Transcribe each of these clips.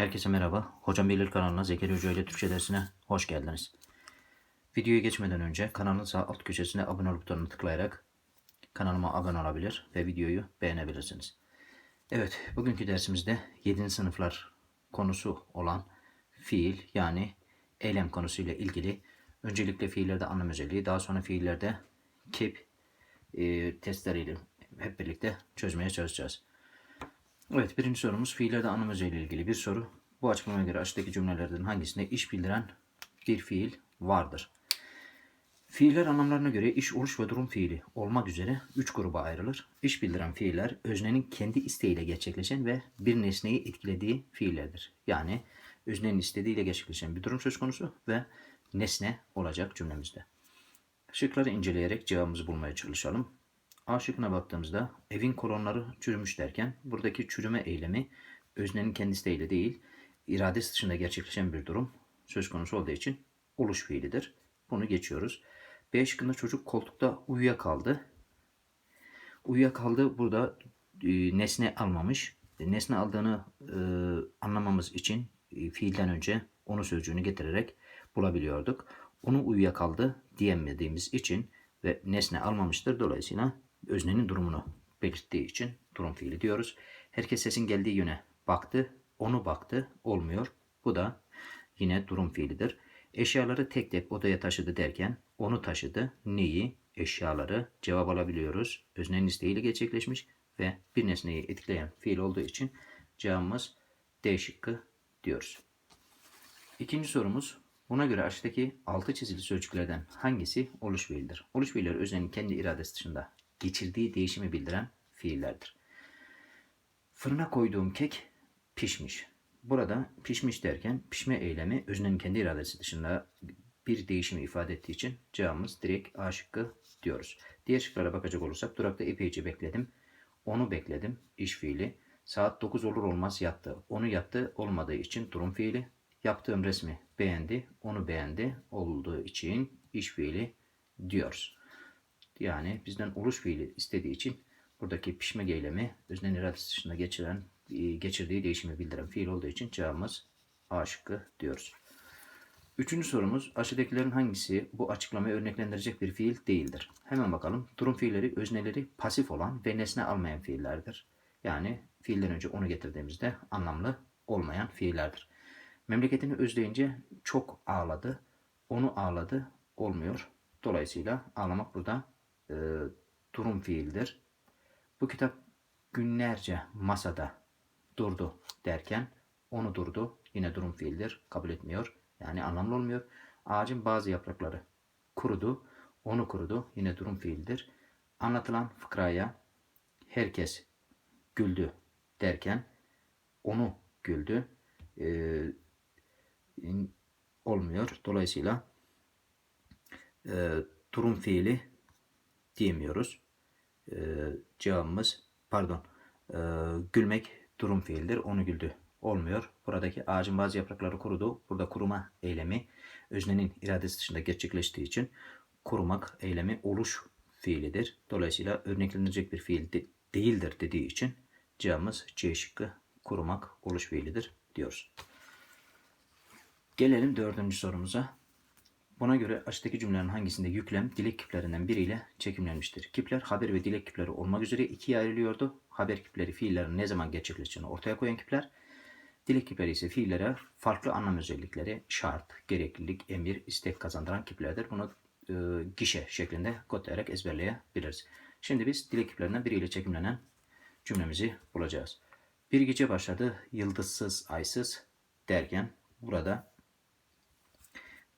Herkese merhaba. Hocam Bilir kanalına Zekeri Hoca ile Türkçe dersine hoş geldiniz. Videoya geçmeden önce kanalın sağ alt köşesine abone ol butonuna tıklayarak kanalıma abone olabilir ve videoyu beğenebilirsiniz. Evet, bugünkü dersimizde 7. sınıflar konusu olan fiil yani eylem konusuyla ilgili öncelikle fiillerde anlam özelliği, daha sonra fiillerde kip e, testleriyle hep birlikte çözmeye çalışacağız. Evet birinci sorumuz fiillerde özelliği ile ilgili bir soru. Bu açıklamaya göre aşağıdaki cümlelerden hangisinde iş bildiren bir fiil vardır? Fiiller anlamlarına göre iş, oluş ve durum fiili olmak üzere üç gruba ayrılır. İş bildiren fiiller öznenin kendi isteğiyle gerçekleşen ve bir nesneyi etkilediği fiillerdir. Yani öznenin istediğiyle gerçekleşen bir durum söz konusu ve nesne olacak cümlemizde. Şıkları inceleyerek cevabımızı bulmaya çalışalım. A şıkkına baktığımızda evin kolonları çürümüş derken buradaki çürüme eylemi öznenin kendi isteğiyle değil iradesi dışında gerçekleşen bir durum söz konusu olduğu için oluş fiilidir. Bunu geçiyoruz. B şıkkında çocuk koltukta uyuyakaldı. Uyuyakaldı burada e, nesne almamış. E, Nesne aldığını e, anlamamız için e, fiilden önce onu sözcüğünü getirerek bulabiliyorduk. Onu uyuyakaldı diyemediğimiz için ve nesne almamıştır. Dolayısıyla öznenin durumunu belirttiği için durum fiili diyoruz. Herkes sesin geldiği yöne baktı, onu baktı, olmuyor. Bu da yine durum fiilidir. Eşyaları tek tek odaya taşıdı derken onu taşıdı, neyi, eşyaları cevap alabiliyoruz. Öznenin isteğiyle gerçekleşmiş ve bir nesneyi etkileyen fiil olduğu için cevabımız D şıkkı diyoruz. İkinci sorumuz buna göre aşağıdaki altı çizili sözcüklerden hangisi oluş fiildir? Oluş fiiller öznenin kendi iradesi dışında geçirdiği değişimi bildiren fiillerdir. Fırına koyduğum kek pişmiş. Burada pişmiş derken pişme eylemi öznenin kendi iradesi dışında bir değişimi ifade ettiği için cevabımız direkt A şıkkı diyoruz. Diğer şıklara bakacak olursak durakta epeyce bekledim. Onu bekledim iş fiili. Saat 9 olur olmaz yattı. Onu yattı olmadığı için durum fiili. Yaptığım resmi beğendi. Onu beğendi olduğu için iş fiili diyoruz. Yani bizden oluş fiili istediği için buradaki pişme eylemi öznenin iradesi dışında geçiren, e, geçirdiği değişimi bildiren fiil olduğu için cevabımız A şıkkı diyoruz. Üçüncü sorumuz aşağıdakilerin hangisi bu açıklamayı örneklendirecek bir fiil değildir? Hemen bakalım. Durum fiilleri özneleri pasif olan ve nesne almayan fiillerdir. Yani fiilden önce onu getirdiğimizde anlamlı olmayan fiillerdir. Memleketini özleyince çok ağladı. Onu ağladı olmuyor. Dolayısıyla ağlamak burada e, durum fiildir. Bu kitap günlerce masada durdu derken onu durdu yine durum fiildir. Kabul etmiyor. Yani anlamlı olmuyor. Ağacın bazı yaprakları kurudu. Onu kurudu. Yine durum fiildir. Anlatılan fıkraya herkes güldü derken onu güldü. Ee, olmuyor. Dolayısıyla e, durum fiili diyemiyoruz. E, cevabımız pardon e, gülmek durum fiildir. Onu güldü. Olmuyor. Buradaki ağacın bazı yaprakları kurudu. Burada kuruma eylemi öznenin iradesi dışında gerçekleştiği için kurumak eylemi oluş fiilidir. Dolayısıyla örneklenilecek bir fiil de, değildir dediği için cevabımız C şıkkı kurumak oluş fiilidir diyoruz. Gelelim dördüncü sorumuza. Buna göre aşağıdaki cümlelerin hangisinde yüklem dilek kiplerinden biriyle çekimlenmiştir? Kipler haber ve dilek kipleri olmak üzere ikiye ayrılıyordu. Haber kipleri fiillerin ne zaman gerçekleşeceğini ortaya koyan kipler. Dilek kipleri ise fiillere farklı anlam özellikleri, şart, gereklilik, emir, istek kazandıran kiplerdir. Bunu e, gişe şeklinde kodlayarak ezberleyebiliriz. Şimdi biz dilek kiplerinden biriyle çekimlenen cümlemizi bulacağız. Bir gece başladı yıldızsız, aysız derken burada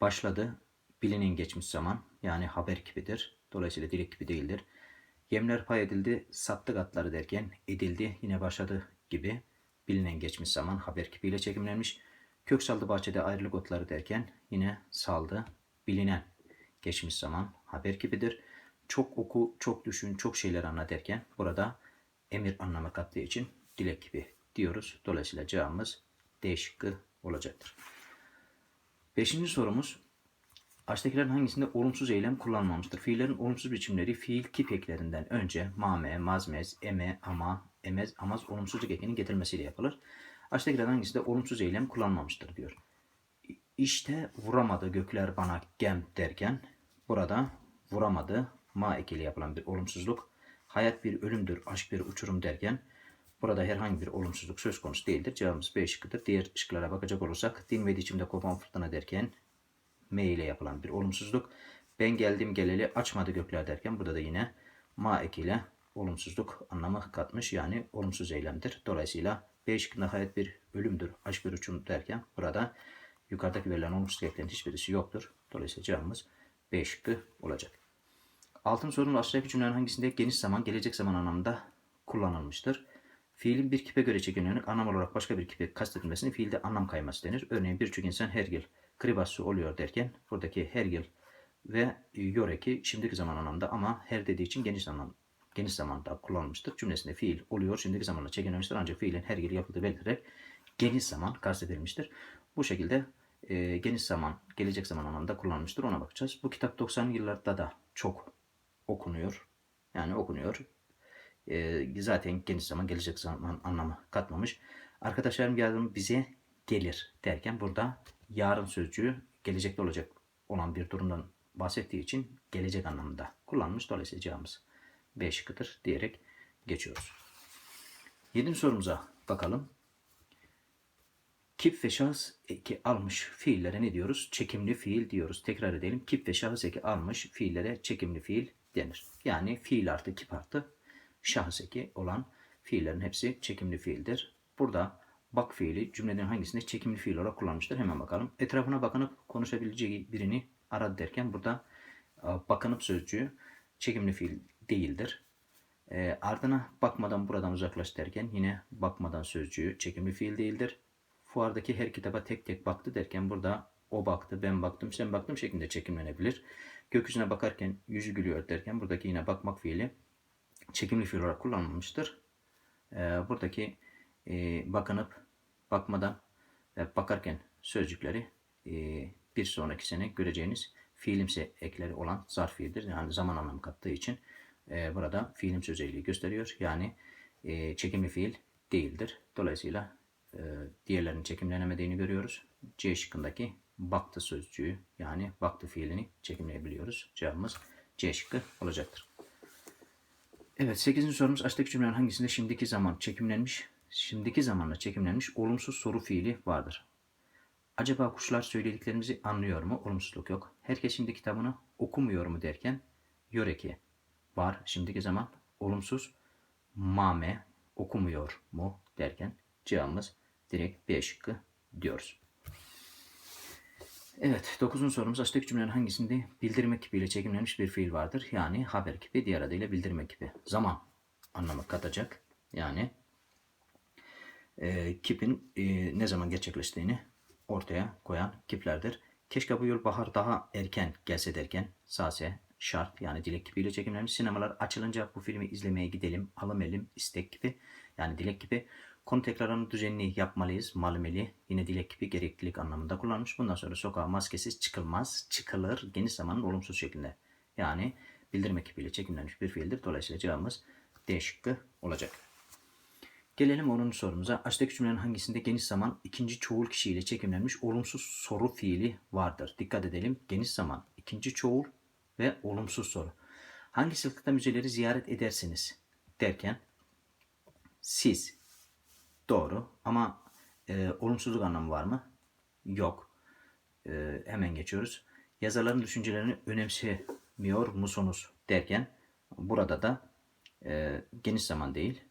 başladı bilinin geçmiş zaman yani haber kipidir. Dolayısıyla dilek kipi değildir. Yemler pay edildi, sattık atları derken edildi yine başladı gibi bilinen geçmiş zaman haber kipiyle çekimlenmiş. Kök saldı bahçede ayrılık otları derken yine saldı bilinen geçmiş zaman haber kipidir. Çok oku, çok düşün, çok şeyler anla derken burada emir anlamı kattığı için dilek kipi diyoruz. Dolayısıyla cevabımız D şıkkı olacaktır. Beşinci sorumuz Aşağıdakilerin hangisinde olumsuz eylem kullanılmamıştır? Fiillerin olumsuz biçimleri fiil kip eklerinden önce mame, mazmez, eme, ama, emez, amaz olumsuzluk ekinin getirilmesiyle yapılır. Aşağıdakilerden hangisi de olumsuz eylem kullanmamıştır diyor. İşte vuramadı gökler bana gem derken burada vuramadı ma ekiyle yapılan bir olumsuzluk. Hayat bir ölümdür, aşk bir uçurum derken burada herhangi bir olumsuzluk söz konusu değildir. Cevabımız B şıkkıdır. Diğer şıklara bakacak olursak dinmedi içimde kopan fırtına derken M ile yapılan bir olumsuzluk. Ben geldim geleli açmadı gökler derken burada da yine ma ekiyle olumsuzluk anlamı katmış. Yani olumsuz eylemdir. Dolayısıyla B şıkkında hayat bir ölümdür, aşk bir uçurum derken burada yukarıdaki verilen olumsuz eklerin hiçbirisi yoktur. Dolayısıyla cevabımız B şıkkı olacak. Altın sorunun aşağıdaki cümlelerin hangisinde geniş zaman, gelecek zaman anlamında kullanılmıştır? Fiilin bir kipe göre çekimlenip anlam olarak başka bir kipe kastedilmesini fiilde anlam kayması denir. Örneğin birçok insan her yıl kribası oluyor derken buradaki her yıl ve yoreki şimdiki zaman anlamda ama her dediği için geniş anlam geniş zamanda kullanılmıştır. Cümlesinde fiil oluyor şimdiki zamanla çekilmemiştir ancak fiilin her yıl yapıldığı belirterek geniş zaman kastedilmiştir. Bu şekilde e, geniş zaman, gelecek zaman anlamında kullanılmıştır. Ona bakacağız. Bu kitap 90'lı yıllarda da çok okunuyor. Yani okunuyor. E, zaten geniş zaman, gelecek zaman anlamı katmamış. Arkadaşlarım yarın bize gelir derken burada yarın sözcüğü gelecekte olacak olan bir durumdan bahsettiği için gelecek anlamında kullanmış. Dolayısıyla cevabımız B şıkkıdır diyerek geçiyoruz. Yedinci sorumuza bakalım. Kip ve şahıs eki almış fiillere ne diyoruz? Çekimli fiil diyoruz. Tekrar edelim. Kip ve şahıs eki almış fiillere çekimli fiil denir. Yani fiil artı kip artı şahıs eki olan fiillerin hepsi çekimli fiildir. Burada bak fiili cümleden hangisinde çekimli fiil olarak kullanmıştır? Hemen bakalım. Etrafına bakınıp konuşabileceği birini aradı derken burada e, bakınıp sözcüğü çekimli fiil değildir. E, ardına bakmadan buradan uzaklaş derken yine bakmadan sözcüğü çekimli fiil değildir. Fuardaki her kitaba tek tek baktı derken burada o baktı, ben baktım, sen baktım şeklinde çekimlenebilir. Gökyüzüne bakarken yüzü gülüyor derken buradaki yine bakmak fiili çekimli fiil olarak kullanılmıştır. E, buradaki e, bakınıp, bakmadan ve bakarken sözcükleri e, bir sonraki sene göreceğiniz fiilimsi ekleri olan zarf. Yani zaman anlamı kattığı için e, burada fiilim özelliği gösteriyor. Yani e, çekimli fiil değildir. Dolayısıyla e, diğerlerinin çekimlenemediğini görüyoruz. C şıkkındaki baktı sözcüğü yani baktı fiilini çekimleyebiliyoruz. Cevabımız C şıkkı olacaktır. Evet 8. sorumuz aşağıdaki cümlelerin hangisinde şimdiki zaman çekimlenmiş, şimdiki zamanla çekimlenmiş olumsuz soru fiili vardır? Acaba kuşlar söylediklerimizi anlıyor mu? Olumsuzluk yok. Herkes şimdi kitabını okumuyor mu derken yoreki var. Şimdiki zaman olumsuz mame okumuyor mu derken cevabımız direkt B şıkkı diyoruz. Evet, dokuzun sorumuz aşağıdaki cümlenin hangisinde bildirme kipiyle çekimlenmiş bir fiil vardır? Yani haber kipi, diğer adıyla bildirme kipi. Zaman anlamı katacak. Yani e, kipin e, ne zaman gerçekleştiğini ortaya koyan kiplerdir. Keşke bu yıl bahar daha erken gelse derken sase şart yani dilek kipiyle çekimlenmiş. Sinemalar açılınca bu filmi izlemeye gidelim, alım elim, istek kipi yani dilek kipi. Konu tekrarını düzenli yapmalıyız, malumeli. Yine dilek kipi gereklilik anlamında kullanmış. Bundan sonra sokağa maskesiz çıkılmaz, çıkılır geniş zamanın olumsuz şeklinde. Yani bildirme kipiyle çekimlenmiş bir fiildir. Dolayısıyla cevabımız D şıkkı olacak. Gelelim 10. sorumuza. Aşağıdaki cümlelerin hangisinde geniş zaman ikinci çoğul kişiyle çekimlenmiş olumsuz soru fiili vardır? Dikkat edelim. Geniş zaman ikinci çoğul ve olumsuz soru. Hangi sıklıkta müzeleri ziyaret edersiniz derken siz doğru ama e, olumsuzluk anlamı var mı? Yok. E, hemen geçiyoruz. Yazarların düşüncelerini önemsemiyor musunuz derken burada da e, geniş zaman değil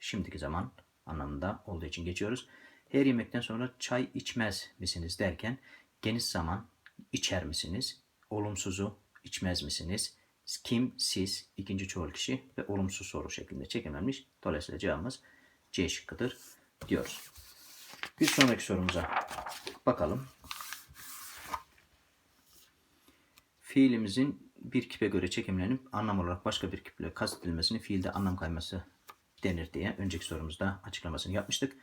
şimdiki zaman anlamında olduğu için geçiyoruz. Her yemekten sonra çay içmez misiniz derken geniş zaman içer misiniz? Olumsuzu içmez misiniz? Kim, siz, ikinci çoğul kişi ve olumsuz soru şeklinde çekilmemiş. Dolayısıyla cevabımız C şıkkıdır diyoruz. Bir sonraki sorumuza bakalım. Fiilimizin bir kipe göre çekimlenip anlam olarak başka bir kiple kastedilmesini fiilde anlam kayması denir diye önceki sorumuzda açıklamasını yapmıştık.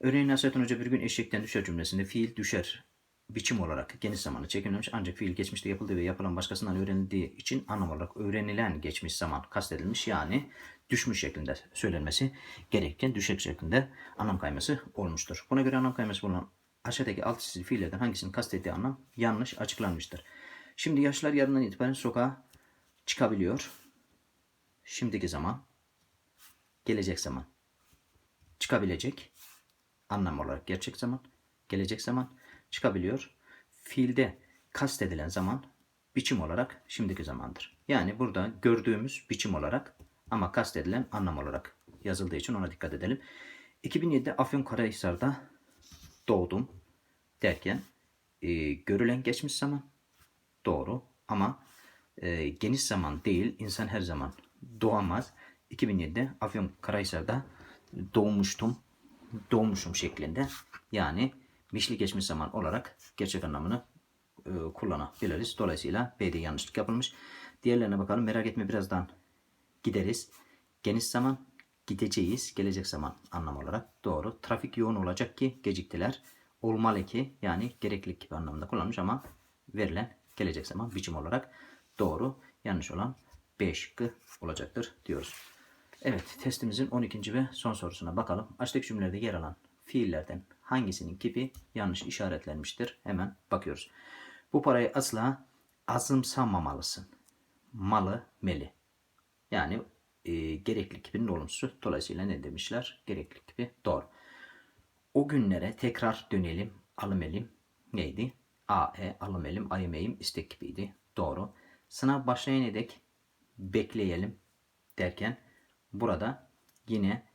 Örneğin Nasrettin Hoca bir gün eşekten düşer cümlesinde fiil düşer biçim olarak geniş zamanı çekilmemiş ancak fiil geçmişte yapıldığı ve yapılan başkasından öğrenildiği için anlam olarak öğrenilen geçmiş zaman kastedilmiş yani düşmüş şeklinde söylenmesi gerekirken düşük şeklinde anlam kayması olmuştur. Buna göre anlam kayması bulunan aşağıdaki alt çizili fiillerden hangisinin kastettiği anlam yanlış açıklanmıştır. Şimdi yaşlılar yarından itibaren sokağa çıkabiliyor. Şimdiki zaman, gelecek zaman. Çıkabilecek, anlam olarak gerçek zaman, gelecek zaman çıkabiliyor. Fiilde kastedilen zaman biçim olarak şimdiki zamandır. Yani burada gördüğümüz biçim olarak ama kastedilen anlam olarak yazıldığı için ona dikkat edelim. 2007'de Afyonkarahisar'da doğdum derken e, görülen geçmiş zaman doğru ama e, geniş zaman değil insan her zaman doğamaz. 2007'de Afyonkarahisar'da doğmuştum doğmuşum şeklinde yani mişli geçmiş zaman olarak gerçek anlamını e, kullanabiliriz. Dolayısıyla B'de yanlışlık yapılmış. Diğerlerine bakalım. Merak etme birazdan gideriz. Geniş zaman gideceğiz. Gelecek zaman anlam olarak doğru. Trafik yoğun olacak ki geciktiler. Olmalı ki yani gereklilik gibi anlamda kullanmış ama verilen gelecek zaman biçim olarak doğru. Yanlış olan B şıkkı olacaktır diyoruz. Evet testimizin 12. ve son sorusuna bakalım. Aşağıdaki cümlelerde yer alan fiillerden hangisinin kipi yanlış işaretlenmiştir? Hemen bakıyoruz. Bu parayı asla azımsamamalısın. Malı meli. Yani e, gerekli kipinin olumsuzu. Dolayısıyla ne demişler? Gerekli kipi doğru. O günlere tekrar dönelim. Alım elim neydi? A, E, alım elim, ayım eğim istek kipiydi. Doğru. Sınav başlayana dek bekleyelim derken burada yine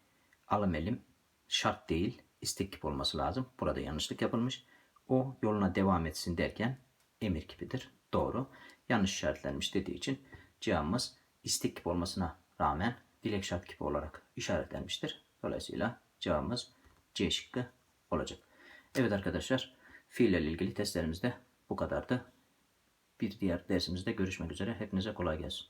alım elim şart değil istek kip olması lazım. Burada yanlışlık yapılmış. O yoluna devam etsin derken emir kipidir. Doğru. Yanlış işaretlenmiş dediği için cevabımız istek kip olmasına rağmen dilek şart kipi olarak işaretlenmiştir. Dolayısıyla cevabımız C şıkkı olacak. Evet arkadaşlar fiille ilgili testlerimiz de bu kadardı. Bir diğer dersimizde görüşmek üzere. Hepinize kolay gelsin.